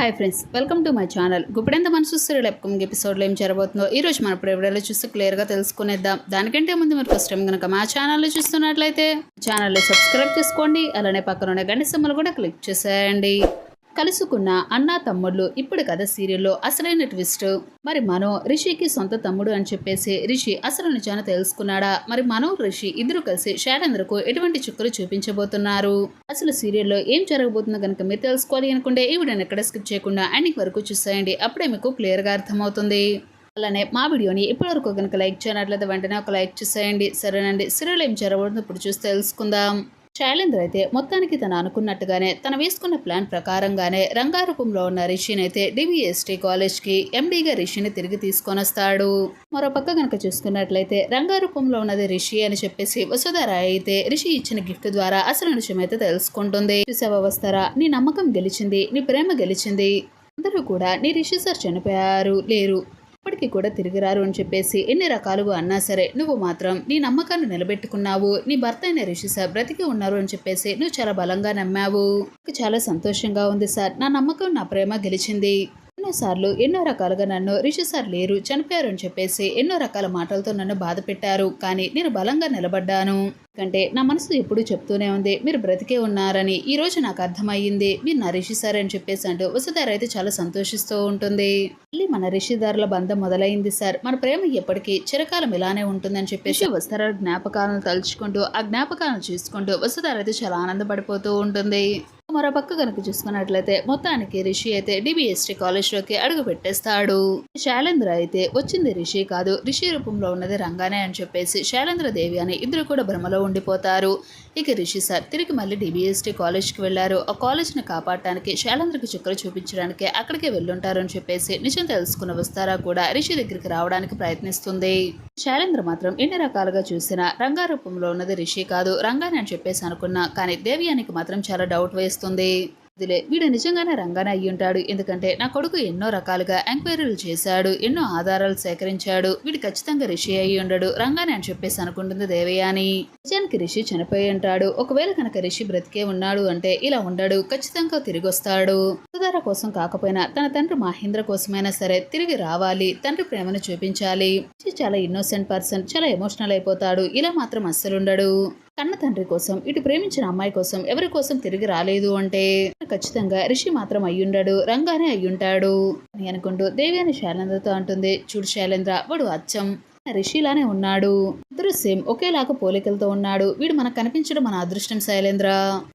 Hi friends welcome to my channel Guppedantha Manasu serial ఎప్పుకొంగ్ ఎపిసోడ్లో ఏం జరగబోతుందో ఈ రోజు మన ప్రేవడలో చూస్తే క్లియర్గా తెలుసుకునేద్దాం. దానికంటే ముందు మీరు ఫస్ట్ టైం కనుక మా ఛానల్లో చూస్తున్నట్లయితే ఛానల్లో సబ్స్క్రైబ్ చేసుకోండి. అలానే పక్కన ఉన్న గంట సింబల్ కూడా క్లిక్ చేసేయండి. కలుసుకున్న అన్న తమ్ముళ్ళు ఇప్పుడు కథ సీరియల్లో అసలైన ట్విస్ట్. మరి మనో రిషికి సొంత తమ్ముడు అని చెప్పేసి రిషి అసలు నిజాన్ని తెలుసుకున్నాడా? మరి మనో రిషి ఇద్దరు కలిసి షాడేంద్రకు ఎటువంటి చుక్కలు చూపించబోతున్నారు? అసలు సీరియల్లో ఏం జరగబోతుందో కనుక మీరు తెలుసుకోవాలి అనుకుంటే ఈ వీడియోని ఎక్కడ స్కిప్ చేయకుండా ఎండింగ్ వరకు చూసేయండి. అప్పుడే మీకు క్లియర్గా అర్థమవుతుంది. అలానే మా వీడియోని ఇప్పటివరకు కనుక లైక్ చేయనట్లయితే వెంటనే ఒక లైక్ చేసేయండి. సరేనండి. సీరియల్ ఏం జరగబోతుందో ఇప్పుడు చూసి తెలుసుకుందాం. శైలేంద్ర అయితే మొత్తానికి తను అనుకున్నట్టుగానే తను వేసుకున్న ప్లాన్ ప్రకారంగానే రంగారూపంలో ఉన్న రిషిని అయితే డివిఎస్టీ కాలేజ్కి ఎండీగా రిషిని తిరిగి తీసుకొని వస్తాడు మరో పక్క కనుక చూసుకున్నట్లయితే రంగారూపంలో ఉన్నది రిషి అని చెప్పేసి వసుధర అయితే రిషి ఇచ్చిన గిఫ్ట్ ద్వారా అసలు విషయం అయితే తెలుసుకుంటుంది. చూసావా వస్తారా నీ నమ్మకం గెలిచింది నీ ప్రేమ గెలిచింది. అందరూ కూడా నీ రిషి సార్ చనిపోయారు లేరు. ఇప్పటికీ కూడా తిరిగి రారు అని చెప్పేసి ఎన్ని రకాలుగా అన్నా సరే నువ్వు మాత్రం నీ నమ్మకాన్ని నిలబెట్టుకున్నావు. నీ భర్త అయిన రిషి సార్ బ్రతికి ఉన్నారు అని చెప్పేసి నువ్వు చాలా బలంగా నమ్మావు. చాలా సంతోషంగా ఉంది సార్. నా నమ్మకం నా ప్రేమ గెలిచింది. ఎన్నోసార్లు ఎన్నో రకాలుగా నన్ను రిషి సార్ లేరు చనిపోయారు అని చెప్పేసి ఎన్నో రకాల మాటలతో నన్ను బాధ పెట్టారు. కానీ నేను బలంగా నిలబడ్డాను. ఎందుకంటే నా మనసు ఎప్పుడూ చెప్తూనే ఉంది మీరు బ్రతికే ఉన్నారని. ఈ రోజు నాకు అర్థమయ్యింది మీరు నా రిషి సార్ అని చెప్పేసి అంటూ వసుధార అయితే చాలా సంతోషిస్తూ ఉంటుంది. మళ్ళీ మన రిషిదారుల బంధం మొదలైంది సార్. మన ప్రేమ ఎప్పటికీ చిరకాలం ఇలానే ఉంటుందని చెప్పేసి వసుధార జ్ఞాపకాలను తలుచుకుంటూ ఆ జ్ఞాపకాలను చూసుకుంటూ వసుధార అయితే చాలా ఆనందపడిపోతూ ఉంటుంది. మరో పక్క కనుక చూసుకున్నట్లయితే మొత్తానికి రిషి అయితే డిబిఎస్టీ కాలేజ్లోకి అడుగు పెట్టేస్తాడు. శైలేంద్ర అయితే వచ్చింది రిషి కాదు రిషి రూపంలో ఉన్నది రంగానే అని చెప్పేసి శైలేంద్ర దేవి అని ఇద్దరు కూడా భ్రమలో ఉండిపోతారు. ఇక రిషి సార్ తిరిగి మళ్ళీ డిబిఎస్టీ కాలేజ్కి వెళ్ళారు ఆ కాలేజ్ని కాపాడటానికి శైలేంద్రకి చుక్కలు చూపించడానికి అక్కడికే వెళ్ళుంటారు అని చెప్పేసి నిజం తెలుసుకున్న వస్తారా కూడా రిషి దగ్గరికి రావడానికి ప్రయత్నిస్తుంది. శైలేంద్ర మాత్రం ఎన్ని రకాలుగా చూసినా రంగా రూపంలో ఉన్నది రిషి కాదు రంగానే అని చెప్పేసి అనుకున్నా కానీ దేవియానికి మాత్రం చాలా డౌట్ వేస్తుంది. ఇదిలే వీడు నిజంగానే రంగానే అయ్యి ఉంటాడు. ఎందుకంటే నా కొడుకు ఎన్నో రకాలుగా ఎంక్వైరీలు చేశాడు ఎన్నో ఆధారాలు సేకరించాడు. వీడు ఖచ్చితంగా రిషి అయ్యి ఉండడు. రంగానే అని చెప్పేసి అనుకుంటుంది దేవయాని. నిజానికి రిషి చనిపోయి ఉంటాడు. ఒకవేళ కనుక రిషి బ్రతికే ఉన్నాడు అంటే ఇలా ఉండడు. ఖచ్చితంగా తిరిగి వస్తాడు. సుధార కోసం కాకపోయినా తన తండ్రి మహేంద్ర కోసమైనా సరే తిరిగి రావాలి. తండ్రి ప్రేమను చూపించాలి. చాలా ఇన్నోసెంట్ పర్సన్ చాలా ఎమోషనల్ అయిపోతాడు. ఇలా మాత్రం అస్సలుండడు. కన్న తండ్రి కోసం ఇటు ప్రేమించిన అమ్మాయి కోసం ఎవరి కోసం తిరిగి రాలేదు అంటే ఖచ్చితంగా రిషి మాత్రం అయ్యుండడు రంగానే అయ్యుంటాడు అని అనుకుంటూ దేవి అని శైలేంద్రతో అంటుంది చూడు శైలేంద్ర వాడు అచ్చం. రిషిలానే ఉన్నాడు. ఇద్దరు సేమ్ ఒకేలాగా పోలికలతో ఉన్నాడు. వీడు మనకు కనిపించడం మన అదృష్టం శైలేంద్ర.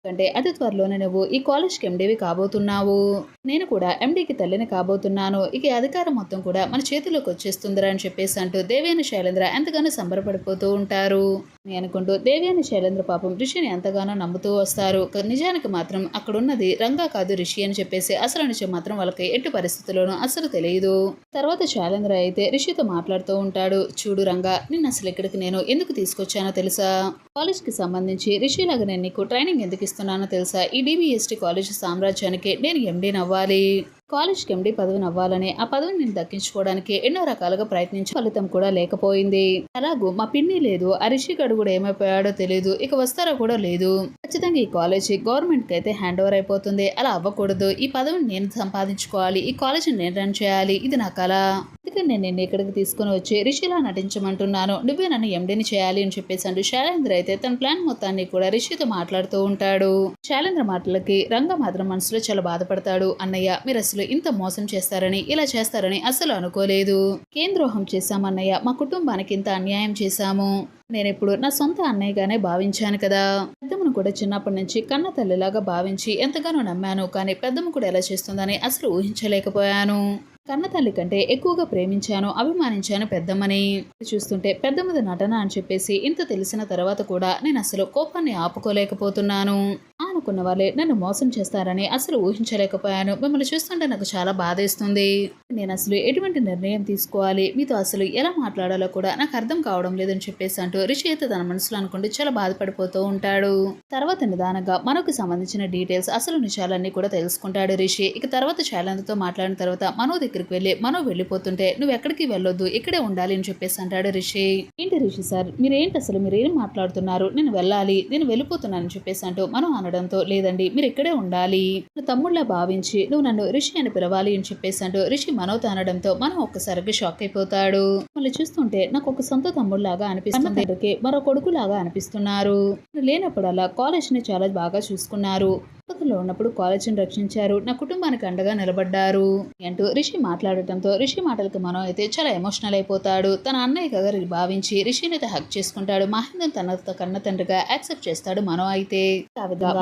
అంటే అతి త్వరలోనే నువ్వు ఈ కాలేజ్కి ఎండీవి కాబోతున్నావు. నేను కూడా ఎండీకి తల్లిని కాబోతున్నాను. ఇక అధికారం మొత్తం కూడా మన చేతిలోకి వచ్చేస్తుందిరా అని చెప్పేసి అంటూ దేవేని శైలేంద్ర ఎంతగానో సంబరపడిపోతూ ఉంటారు. అని అనుకుంటూ దేవేని శైలేంద్ర పాపం రిషిని ఎంతగానో నమ్ముతూ వస్తారు. నిజానికి మాత్రం అక్కడున్నది రంగా కాదు రిషి అని చెప్పేసి అసలు నిజం మాత్రం వాళ్ళకి ఎట్టి పరిస్థితుల్లోనూ అసలు తెలియదు. తర్వాత శైలేంద్ర అయితే రిషితో మాట్లాడుతూ ఉంటాడు. చూడు రంగా నిన్ను అసలు ఇక్కడికి నేను ఎందుకు తీసుకొచ్చానో తెలుసా? కాలేజ్కి సంబంధించి రిషిలాగా నేను నీకు ట్రైనింగ్ ఎందుకు ఇస్తున్నానో తెలుసా? ఈ డిబిఎస్టీ కాలేజ్ సామ్రాజ్యానికి నేను ఎండీని అవ్వాలి. కాలేజ్కి ఎండి పదవిని అవ్వాలని ఆ పదవిని నేను దక్కించుకోవడానికి ఎన్నో రకాలుగా ప్రయత్నించి ఫలితం కూడా లేకపోయింది. అలాగూ మా పిన్ని లేదు ఆ రిషి గడు కూడా ఏమైపోయాడో తెలియదు ఇక వస్తారో కూడా లేదు. ఖచ్చితంగా ఈ కాలేజ్ గవర్నమెంట్కి అయితే హ్యాండ్ ఓవర్ అయిపోతుంది. అలా అవ్వకూడదు. ఈ పదవిని నేను సంపాదించుకోవాలి. ఈ కాలేజీని నేను రన్ చేయాలి. ఇది నా కళ. అందుకని నేను నిన్ను ఇక్కడికి తీసుకుని వచ్చి రిషిలా నటించమంటున్నాను. నువ్వే నన్ను ఎండిని చేయాలి అని చెప్పేసి అంటూ శైలేంద్ర అయితే తన ప్లాన్ మొత్తాన్ని కూడా రిషితో మాట్లాడుతూ ఉంటాడు. శైలేంద్ర మాటలకి రంగ మాత్రం మనసులో చాలా బాధపడతాడు. అన్నయ్య మీరు అసలు ఇంత మోసం చేస్తారని ఇలా చేస్తారని అసలు అనుకోలేదు. కేంద్రోహం చేశామన్నయ్య మా కుటుంబానికి ఇంత అన్యాయం చేశాము. నేను ఇప్పుడు నా సొంత అన్నయ్యగానే భావించాను కదా. పెద్దమ్మను కూడా చిన్నప్పటి నుంచి కన్న తల్లిలాగా భావించి ఎంతగానో నమ్మాను. కానీ పెద్దమ్మ కూడా ఎలా చేస్తుందని అసలు ఊహించలేకపోయాను. కన్న తల్లి కంటే ఎక్కువగా ప్రేమించాను అభిమానించాను పెద్దమ్మని. చూస్తుంటే పెద్దమ్మది నటన అని చెప్పేసి ఇంత తెలిసిన తర్వాత కూడా నేను అసలు కోపాన్ని ఆపుకోలేకపోతున్నాను. అనుకున్న వాళ్ళే నన్ను మోసం చేస్తారని అసలు ఊహించలేకపోయాను. మిమ్మల్ని చూస్తుంటే నాకు చాలా బాధేస్తుంది. నేను అసలు ఎటువంటి నిర్ణయం తీసుకోవాలి? మీతో అసలు ఎలా మాట్లాడాలో కూడా నాకు అర్థం కావడం లేదని చెప్పేసి అంటూ రిషి అయితే తన మనసులో అనుకుంటే చాలా బాధపడిపోతూ ఉంటాడు. తర్వాత నిదానంగా మనకు సంబంధించిన డీటెయిల్స్ అసలు నిజాలన్నీ కూడా తెలుసుకుంటాడు రిషి. ఇక తర్వాత శైలంతో మాట్లాడిన తర్వాత మనో దగ్గరికి వెళ్ళి మనో వెళ్ళిపోతుంటే నువ్వు ఎక్కడికి వెళ్ళొద్దు ఇక్కడే ఉండాలి అని చెప్పేసి అంటాడు రిషి. ఏంటి రిషి సార్? మీరేంటి అసలు మీరేం మాట్లాడుతున్నారు? నేను వెళ్ళాలి నేను వెళ్ళిపోతున్నానని చెప్పేసి అంటూ మనం అనడంతో లేదండి మీరు ఇక్కడే ఉండాలి? నువ్వు తమ్ముళ్ళ భావించి నువ్వు నన్ను రిషి అని పిలవాలి అని చెప్పేసి అంటూ రిషి మనోతో అనడంతో మనం ఒక్కసారిగా షాక్ అయిపోతాడు. మళ్ళీ చూస్తుంటే నాకు ఒక సొంత తమ్ముళ్ళగా అనిపిస్తుంది. మరో కొడుకులాగా అనిపిస్తున్నారు. లేనప్పుడల్లా కాలేజ్ని చాలా బాగా చూసుకున్నారు. ఆపదలో ఉన్నప్పుడు కాలేజీని రక్షించారు. నా కుటుంబానికి అండగా నిలబడ్డారు. అంటూ రిషి మాట్లాడటంతో రిషి మాటలకి మనం అయితే చాలా ఎమోషనల్ అయిపోతాడు. తన అన్నయ్య గారు భావించి రిషిని అయితే హక్ చేసుకుంటాడు. మహేంద్ర తన కన్న తండ్రిగా యాక్సెప్ట్ చేస్తాడు మనం అయితే.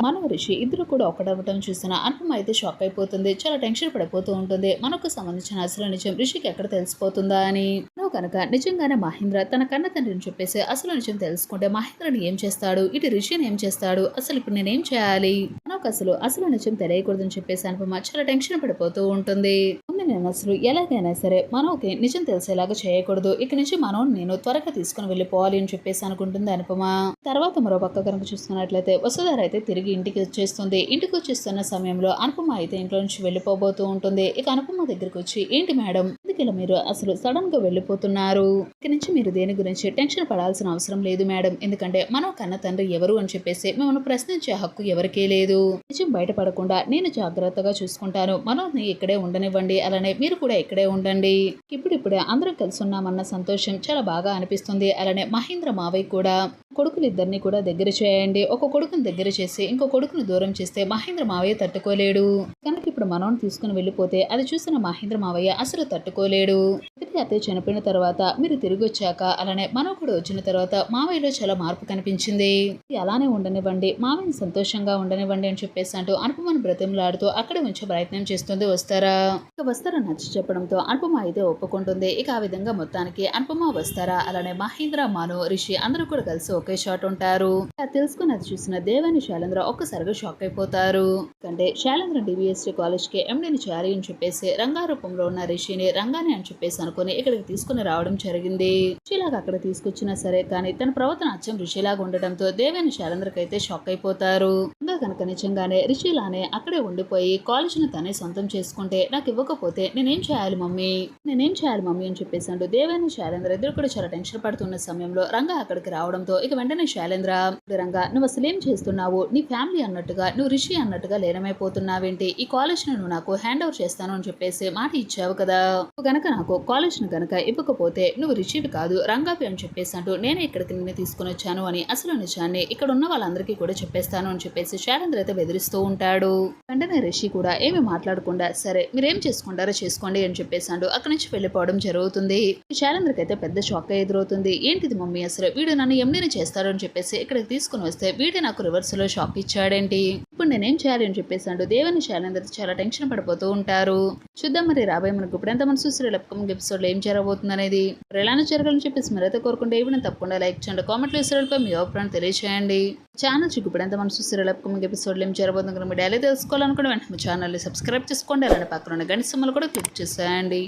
మనం రిషి ఇద్దరు కూడా ఒకటవటం చూసిన అనుపమ అయితే షాక్ అయిపోతుంది. చాలా టెన్షన్ పడిపోతూ ఉంటుంది. మనకు సంబంధించిన అసలు నిజం రిషికి ఎక్కడ తెలిసిపోతుందా అని. నువ్వు కనుక నిజంగానే మహేంద్ర తన కన్న తండ్రిని చెప్పేసి అసలు నిజం తెలుసుకుంటే మహేంద్రని ఏం చేస్తాడు? ఇటు రిషిని ఏం చేస్తాడు? అసలు ఇప్పుడు నేనేం చేయాలి? మనకు అసలు అసలు నిజం తెలియకూడదని చెప్పేసి అనుపమ చాలా టెన్షన్ పడిపోతూ ఉంటుంది. నేను అసలు ఎలాగైనా సరే మనోకి నిజం తెలిసేలాగా చేయకూడదు. ఇక నుంచి మనం నేను త్వరగా తీసుకుని వెళ్ళిపోవాలి అని చెప్పేసి అనుకుంటుంది అనుపమ. తర్వాత మరో పక్క కనుక చూసుకున్నట్లయితే వసుధార అయితే తిరిగి ఇంటికి వచ్చేస్తుంది. ఇంటికి వచ్చేస్తున్న సమయంలో అనుపమ అయితే ఇంట్లో నుంచి వెళ్ళిపోబోతూ ఉంటుంది. ఇక అనుపమ దగ్గరికి వచ్చి ఏంటి మేడం? ఎందుకు మీరు అసలు సడన్గా వెళ్ళిపోతున్నారు? ఇక నుంచి మీరు దేని గురించి టెన్షన్ పడాల్సిన అవసరం లేదు మేడం. ఎందుకంటే మనం కన్న తండ్రి ఎవరు అని చెప్పేసి మిమ్మల్ని ప్రశ్నించే హక్కు ఎవరికీ లేదు. నిజం బయటపడకుండా నేను జాగ్రత్తగా చూసుకుంటాను. మనల్ని ఇక్కడే ఉండనివ్వండి. అలానే మీరు కూడా ఇక్కడే ఉండండి. ఇప్పుడిప్పుడే అందరం కలిసి ఉన్నామన్న సంతోషం చాలా బాగా అనిపిస్తుంది. అలానే మహేంద్ర మావయ్య కూడా. కొడుకులిద్దరిని కూడా దగ్గర చేయండి. ఒక కొడుకుని దగ్గర చేసి ఇంకో కొడుకుని దూరం చేస్తే మహేంద్ర మావయ్య తట్టుకోలేడు. కనుక ఇప్పుడు మనోని తీసుకుని వెళ్ళిపోతే అది చూసిన మహేంద్ర మావయ్య అసలు తట్టుకోలేడు. ఇద్దరి అత్తయ్య చనిపోయిన తర్వాత మీరు తిరిగి వచ్చాక అలానే మనం కూడా వచ్చిన తర్వాత మావయ్యలో చాలా మార్పు కనిపించింది. ఇది అలానే ఉండనివ్వండి. మావయ్యని సంతోషంగా ఉండనివ్వండి అని చెప్పేసి అంటూ అనుపమను బ్రతిమలాడుతూ అక్కడ ఉంచే ప్రయత్నం చేస్తుంది వస్తారా? ఇక వస్తారా నచ్చి చెప్పడంతో అనుపమ అయితే ఒప్పుకుంటుంది. ఇక ఆ విధంగా మొత్తానికి అనుపమ వస్తారా? అలానే మహేంద్ర మాను రిషి అందరూ కూడా కలిసి ఒకే షాట్ ఉంటారు. అది తెలుసుకుని అది చూసిన దేవాని శైలేంద్ర ఒక్కసారిగా షాక్ అయిపోతారు. అంటే శైలేంద్ర డివిఎస్టీ కాలేజ్కి ఎండీని చేయాలి అని చెప్పేసి రంగా రూపంలో ఉన్న రిషిని రంగాని అని చెప్పేసి అనుకుని ఇక్కడికి తీసుకుని రావడం జరిగింది. రిషిలాగా అక్కడ తీసుకొచ్చినా సరే కానీ తన ప్రవర్తన అచ్చం రిషిలాగా ఉండటంతో దేవేని శైలేంద్రకి అయితే షాక్ అయిపోతారు. ఇంకా కనుక నిజంగానే రిషిలానే అక్కడే ఉండిపోయి కాలేజీని తనే సొంతం చేసుకుంటే నాకు ఇవ్వకపోతే నేనేం చేయాలి మమ్మీ? నేనేం చేయాలి మమ్మీ అని చెప్పేసి అంటూ దేవేని శైలేంద్ర ఇద్దరు కూడా చాలా టెన్షన్ పడుతున్న సమయంలో రంగా అక్కడికి రావడంతో ఇక వెంటనే శైలేంద్ర రంగా నువ్వు అసలు ఏం చేస్తున్నావు? నీ ఫ్యామిలీ అన్నట్టుగా నువ్వు రిషి అన్నట్టుగా లేనమైపోతున్నావేంటి? ఈ కాలేజ్ నువ్వు నాకు హ్యాండ్ ఓవర్ చేస్తాను అని చెప్పేసి మాట ఇచ్చావు కదా. గనక నాకు కాలేజ్ను గనక ఇవ్వకపోతే నువ్వు రిషివి కాదు రంగాపి అని చెప్పేసి అంటూ నేనే ఇక్కడికి నిన్ను తీసుకుని వచ్చాను అని అసలు నిజాన్ని ఇక్కడ ఉన్న వాళ్ళందరికీ కూడా చెప్పేస్తాను అని చెప్పేసి శైలేంద్ర అయితే బెదిరిస్తూ ఉంటాడు. వెంటనే రిషి కూడా ఏమి మాట్లాడకుండా సరే మీరేం చేసుకుంటారో చేసుకోండి అని చెప్పేసి అంటూ అక్కడి నుంచి వెళ్ళిపోవడం జరుగుతుంది. శైలేంద్రకి అయితే పెద్ద షాక్ ఎదురవుతుంది. ఏంటిది మమ్మీ అసలు? వీడు నన్ను ఎండిని చేస్తాడు అని చెప్పేసి ఇక్కడికి తీసుకుని వస్తే వీడే నాకు రివర్స్లో షాక్ ఇచ్చాడేంటి? ఇప్పుడు నేనేం చేయాలి అని చెప్పేసి అంటూ దేవని శైలేంద్ర చాలా టెన్షన్ పడిపోతూ ఉంటారు. చూద్దాం మరి రాబోయే మనకు ఇప్పుడు ఎంత మన చూసి అప్కమింగ్ ఎపిసోడ్లో ఏం జరగబోతుంది అనేది ఎలానే జరగాలని చెప్పేసి మీరైతే కోరుకుంటే ఇవి తప్పకుండా లైక్ చేయండి. కామెంట్లు ఇస్తున్నపై మీ అభిప్రాయం తెలియజేయండి ఛానల్ చూపు ఇప్పుడు ఎంత మన చూసి అప్కమింగ్ ఎపిసోడ్లో ఏం జరగబోతుంది కనుక మీరు డైలీ తెలుసుకోవాలనుకుంటే వెంటనే ఛానల్ని సబ్స్క్రైబ్ చేసుకోండి. అలానే పక్కన ఉన్న గంట సింబల్ కూడా క్లిక్ చేసేయండి.